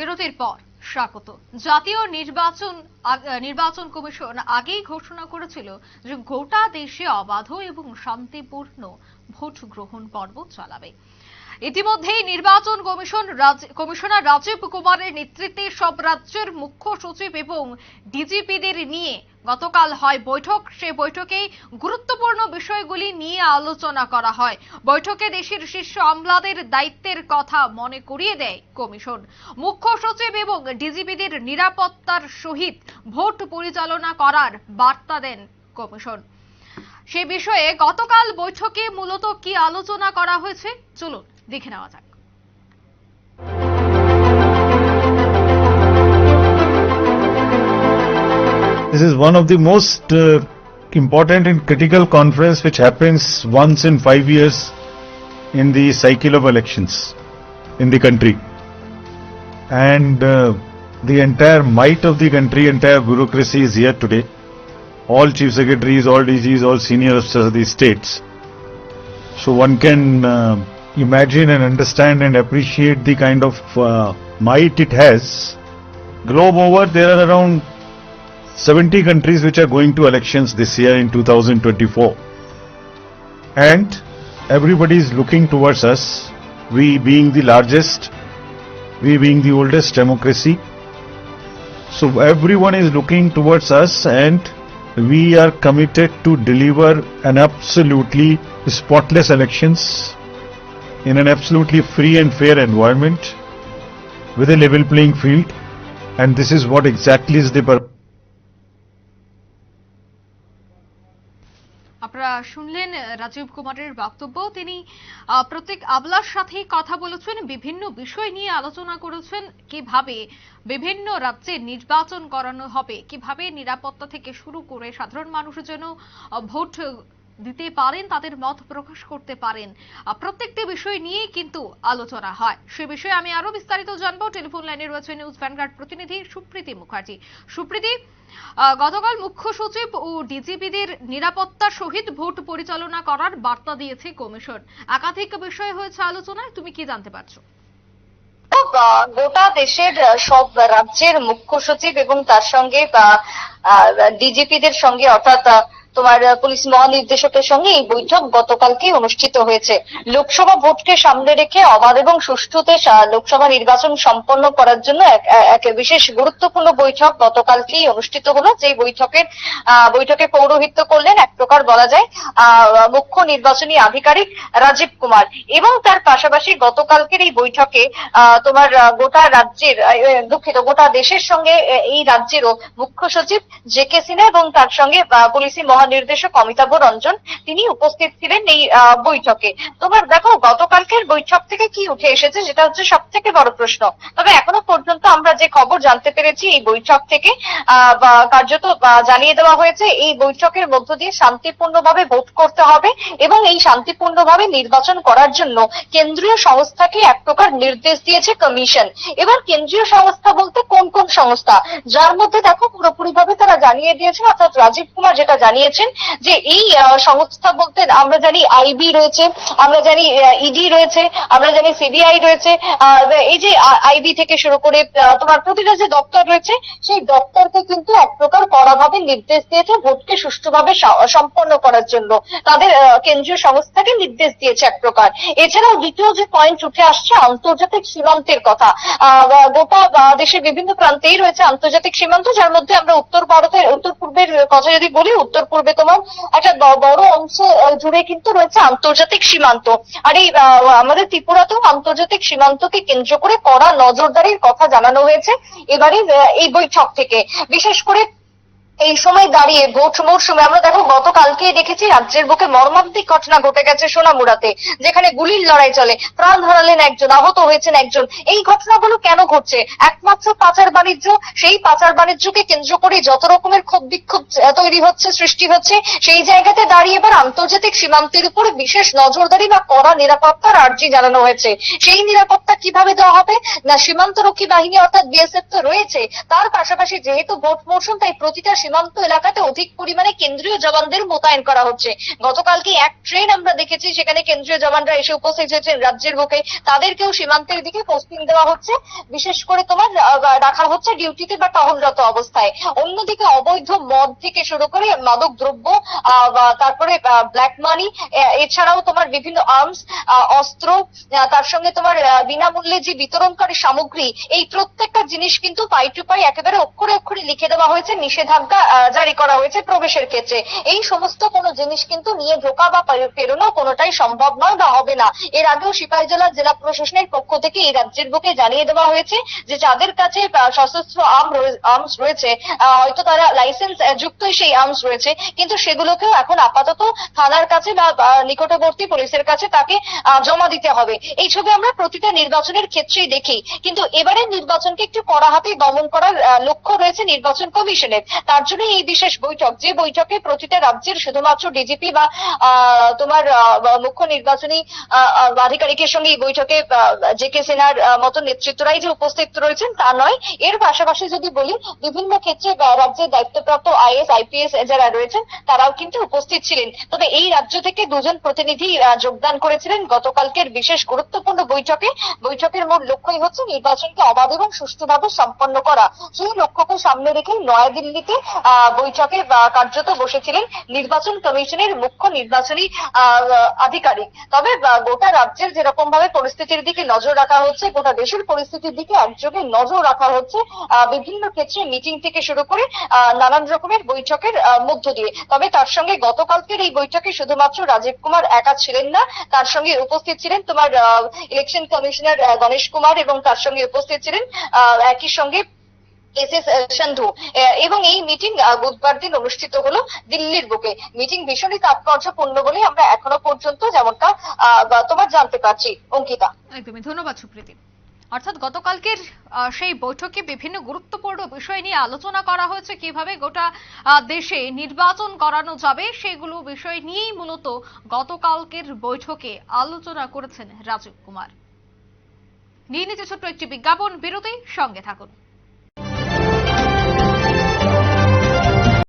বিরতির পর স্বাগত। জাতীয় নির্বাচন নির্বাচন কমিশন আগেই ঘোষণা করেছিল যে গোটা দেশে অবাধ এবং শান্তিপূর্ণ ভোট গ্রহণ পর্ব চালাবে। ইতিমধ্যেই নির্বাচন কমিশন কমিশনার রাজীব কুমারের নেতৃত্বে সব রাজ্যের মুখ্য সচিব এবং ডিজিপিদের নিয়ে গতকাল হয় বৈঠক। সে বৈঠকেই গুরুত্বপূর্ণ বিষয়গুলি নিয়ে আলোচনা করা হয়। বৈঠকে দেশের শীর্ষ আমলাদের দায়িত্বের কথা মনে করিয়ে দেয় কমিশন। মুখ্য সচিব এবং ডিজিপিদের নিরাপত্তার সহিত ভোট পরিচালনা করার বার্তা দেন কমিশন। সে বিষয়ে গতকাল বৈঠকে মূলত কি আলোচনা করা হয়েছে? চলুন দেখে নেওয়া যাক। This is one of the most uh, important and critical conference which happens once in five years in the cycle of elections in the country. And uh, the entire might of the country, entire bureaucracy is here today. All chief secretaries, all DGs, all senior officers of the states. So one can uh, imagine and understand and appreciate the kind of uh, might it has. Globe over, there are around 70 countries which are going to elections this year in 2024. And everybody is looking towards us, we being the largest, we being the oldest democracy. So everyone is looking towards us and we are committed to deliver an absolutely spotless elections in an absolutely free and fair environment with a level playing field and this is what exactly is the purpose. আপনারা শুনলেন রাজীব কুমারের বক্তব্য। তিনি প্রত্যেক আবলার সাথে কথা বলেছেন, বিভিন্ন বিষয় নিয়ে আলোচনা করেছেন, কীভাবে বিভিন্ন রাজ্যে নির্বাচন করানো হবে, কীভাবে নিরাপত্তা থেকে শুরু করে সাধারণ মানুষের জন্য ভোট দিতে পারেন, তাদের মত প্রকাশ করতে পারেন। প্রত্যেকটি বিষয় নিয়ে কিন্তু আলোচনা হয়। সে বিষয়ে আমি আরও বিস্তারিত জানব। টেলিফোন লাইনে রয়েছে নিউজ ভ্যানগার্ড প্রতিনিধি সুপ্রীতি মুখার্জি। সুপ্রীতি গতকাল মুখ্য সচিব ও ডিজিপিদের নিরাপত্তার সহিত ভোট পরিচালনা করার বার্তা দিয়েছে কমিশন। একাধিক বিষয় হয়েছে আলোচনায়, তুমি কি জানতে পারছ? গোটা দেশের সব রাজ্যের মুখ্য সচিব এবং তার সঙ্গে ডিজিপিদের সঙ্গে, অর্থাৎ তোমার পুলিশ মহানির্দেশকের সঙ্গে এই বৈঠক গতকালকে অনুষ্ঠিত হয়েছে। লোকসভা ভোটকে সামনে রেখে অবাধ এবং সুষ্ঠুতে লোকসভা নির্বাচন সম্পন্ন করার জন্য এক বিশেষ গুরুত্বপূর্ণ বৈঠক গতকালকেই অনুষ্ঠিত হলো যে বৈঠকের বৈঠকে পৌরোহিত্য করলেন এক প্রকার বলা যায় মুখ্য নির্বাচনী আধিকারিক রাজীব কুমার এবং তার পাশাপাশি গতকালকের এই বৈঠকে তোমার গোটা রাজ্যের দুঃখিত, গোটা দেশের সঙ্গে এই রাজ্যেরও মুখ্য সচিব জে কে সিনহা এবং তার সঙ্গে পুলিশি মহানির্দেশক অমিতাভ রঞ্জন, তিনি উপস্থিত ছিলেন এই বৈঠকে। তোমার দেখো, গতকালকের বৈঠক থেকে কি উঠে এসেছে সেটা হচ্ছে সব থেকে বড় প্রশ্ন। তবে এখনও পর্যন্ত আমরা যে খবর জানতে পেরেছি এই বৈঠক থেকে কার্যত জানিয়ে দেওয়া হয়েছে, এই বৈঠকের মধ্য দিয়ে শান্তিপূর্ণভাবে ভোট করতে হবে এবং এই শান্তিপূর্ণভাবে নির্বাচন করার জন্য কেন্দ্রীয় সংস্থাকে এক প্রকার নির্দেশ দিয়েছে কমিশন। এবার কেন্দ্রীয় সংস্থা বলতে কোন কোন সংস্থা? যার মধ্যে দেখো পুরোপুরি ভাবে তারা জানিয়ে দিয়েছে, অর্থাৎ রাজীব কুমার যেটা জানিয়েছেন যে এই সংস্থা বলতে আমরা জানি আইবি রয়েছে, আমরা জানি ইডি রয়েছে, আমরা জানি সিবিআই রয়েছে এই যে আইবি থেকে শুরু করে তোমার প্রতিটা যে দপ্তর রয়েছে, সেই দপ্তরকে কিন্তু এক প্রকার কড়াভাবে নির্দেশ দিয়েছে ভোটকে সুষ্ঠুভাবে সম্পন্ন করার জন্য। তাদের কেন্দ্রীয় সংস্থাকে নির্দেশ দিয়েছে এক প্রকার। এছাড়াও দ্বিতীয় যে পয়েন্ট উঠে আসছে, আন্তর্জাতিক সীমান্তের কথা। গোটা দেশের বিভিন্ন প্রান্তেই রয়েছে আন্তর্জাতিক সীমান্ত, যার মধ্যে আমরা উত্তর ভারতের, উত্তর পূর্বের কথা যদি বলি, উত্তর পূর্বে তোমার একটা বড় অংশ জুড়ে কিন্তু রয়েছে আন্তর্জাতিক সীমান্ত। আর এই আমাদের ত্রিপুরাতেও আন্তর্জাতিক সীমান্তকে কেন্দ্র করে কড়া নজরদারির কথা জানানো হয়েছে। এবারে এই বৈঠক থেকে। বিশেষ করে এই সময় দাঁড়িয়ে ভোট মৌসুমে আমরা দেখো গতকালকেই দেখেছি রাজ্যের বুকে মর্মান্তিক ঘটনা ঘটে গেছে সোনামুড়াতে, যেখানে গুলির লড়াই চলে। প্রাণ হারালেন একজন, আহত হয়েছেন একজন। এই ঘটনাগুলো কেন ঘটছে? একমাত্র পাচার বাণিজ্য, সেই পাচার বাণিজ্যকে কেন্দ্র করে যত রকমের ক্ষোভ বিক্ষোভ তৈরি হচ্ছে, সৃষ্টি হচ্ছে, সেই জায়গাতে দাঁড়িয়ে এবার আন্তর্জাতিক সীমান্তের উপরে বিশেষ নজরদারি বা কড়া নিরাপত্তার আর্জি জানানো হয়েছে। সেই নিরাপত্তা কীভাবে দেওয়া হবে? না, সীমান্তরক্ষী বাহিনী অর্থাৎ বিএসএফ তো রয়েছে। তার পাশাপাশি যেহেতু ভোট মৌসুম তাই প্রতিটা সীমান্ত এলাকাতে অধিক পরিমাণে কেন্দ্রীয় জওয়ানদের মোতায়েন করা হচ্ছে। গতকালকে এক ট্রেন আমরা দেখেছি, সেখানে কেন্দ্রীয় জওয়ানরা এসে উপস্থিত হয়েছেন রাজ্যের বুকে। তাদেরকেও সীমান্তের দিকে পোস্টিং দেওয়া হচ্ছে। বিশেষ করে তোমার রাখা হচ্ছে ডিউটিতে বা টহলরত অবস্থায়। অন্যদিকে অবৈধ মদ থেকে শুরু করে মাদক দ্রব্য তারপরে ব্ল্যাক মানি এছাড়াও তোমার বিভিন্ন আর্মস অস্ত্র তার সঙ্গে তোমার বিনামূল্যে যে বিতরণকারী সামগ্রী, এই প্রত্যেকটা জিনিস কিন্তু পাই টু পাই একেবারে অক্ষরে অক্ষরে লিখে দেওয়া হয়েছে, নিষেধাজ্ঞা জারি করা হয়েছে প্রবেশের ক্ষেত্রে। এই সমস্ত কোনো জিনিস কিন্তু নিয়ে ঢোকা বা পেরোনো কোনোটাই সম্ভব নয় বা হবে না। এর আগেও সিপাহীজলা জেলা প্রশাসনের পক্ষ থেকে এই রাজ্যের বুকে জানিয়ে দেওয়া হয়েছে যে যাদের কাছে সশস্ত্র আর্মস রয়েছে হয়তো তারা লাইসেন্স যুক্তই সেই আর্মস রয়েছে, কিন্তু সেগুলোকেও এখন আপাতত থানার কাছে বা নিকটবর্তী পুলিশের কাছে তাকে জমা দিতে হবে। এই ছবি আমরা প্রতিটা নির্বাচনের ক্ষেত্রেই দেখি। কিন্তু এবারের নির্বাচনকে একটু কড়া হাতে দমন করার লক্ষ্য রয়েছে নির্বাচন কমিশনের। তার জন্য এই বিশেষ বৈঠক, যে বৈঠকে প্রতিটা রাজ্যের শুধুমাত্র ডিজিপি বা তোমার মুখ্য নির্বাচনী আধিকারিকের সঙ্গে এই বৈঠকে জে কে সিনহার মতো নেতৃত্বরাই যে উপস্থিত রয়েছেন তা নয়। এর পাশাপাশি যদি বলি, বিভিন্ন ক্ষেত্রে রাজ্যের দায়িত্বপ্রাপ্ত আইএস আইপিএস যারা রয়েছেন, তারাও কিন্তু উপস্থিত ছিলেন। তবে এই রাজ্য থেকে দুজন প্রতিনিধি যোগদান করেছিলেন গতকালকের বিশেষ গুরুত্বপূর্ণ বৈঠকে। বৈঠকের মূল লক্ষ্যই হচ্ছে নির্বাচনকে অবাধ এবং সুষ্ঠুভাবে সম্পন্ন করা। সেই লক্ষ্যকে সামনে রেখে নয়াদিল্লিতে বৈঠকে কার্যত বসেছিলেন নির্বাচন কমিশনের মুখ্য নির্বাচনী আধিকারিক। তবে গোটা রাজ্যের যেরকম ভাবে পরিস্থিতির দিকে নজর রাখা হচ্ছে, গোটা দেশের পরিস্থিতির দিকে একযোগে নজর রাখা হচ্ছে বিভিন্ন ক্ষেত্রে মিটিং থেকে শুরু করে নানান রকমের বৈঠকের মধ্য দিয়ে। তবে তার সঙ্গে গতকালকের এই বৈঠকে শুধুমাত্র রাজীব কুমার একা ছিলেন না, তার সঙ্গে উপস্থিত ছিলেন তোমার ইলেকশন কমিশনার গণেশ কুমার এবং তার সঙ্গে উপস্থিত ছিলেন একই সঙ্গে এস এস সন্ধু এবং এই মিটিং বুধবার দিন অনুষ্ঠিত হলো দিল্লির বুকে। মিটিং ভীষণই তাৎপর্যপূর্ণ বলে আমরা এখনও পর্যন্ত যেমনটা তোমার জানতে পারছি, অঙ্কিতা। একদমই, ধন্যবাদ সুপ্রীতি। অর্থাৎ গতকালকের সেই বৈঠকে বিভিন্ন গুরুত্বপূর্ণ বিষয় নিয়ে আলোচনা করা হয়েছে কীভাবে গোটা দেশে নির্বাচন করানো যাবে, সেগুলো বিষয় নিয়েই মূলত গতকালকের বৈঠকে আলোচনা করেছেন রাজীব কুমার। নিয়ে নিতে ছোট্ট একটি বিজ্ঞাপন, বিরতি, সঙ্গে থাকুন।